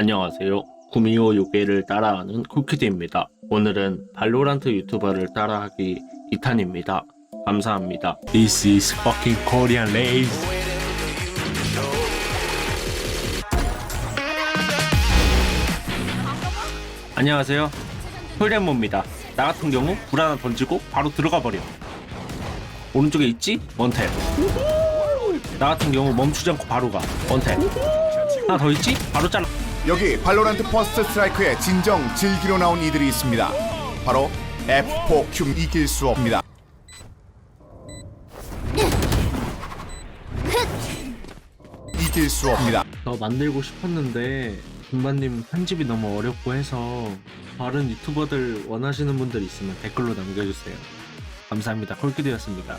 안녕하세요. 구미호 요괴를 따라하는 쿠키드입니다. 오늘은 발로란트 유튜버를 따라하기 2탄입니다. 감사합니다. This is fucking Korean rave. 안녕하세요. 홀덴모입니다. 나 같은 경우 불 하나 던지고 바로 들어가 버려. 오른쪽에 있지? 원탭. 나 같은 경우 멈추지 않고 바로 가. 원탭. 하나 더 있지? 바로 잘라. 여기 발로란트 퍼스트 스트라이크의 진정 즐기러 나온 이들이 있습니다. 바로 F4 큐 이길 수 없습니다. 이길 수 없습니다. 더 만들고 싶었는데 군마님 편집이 너무 어렵고 해서 다른 유튜버들 원하시는 분들 있으면 댓글로 남겨주세요. 감사합니다. 콜키드였습니다.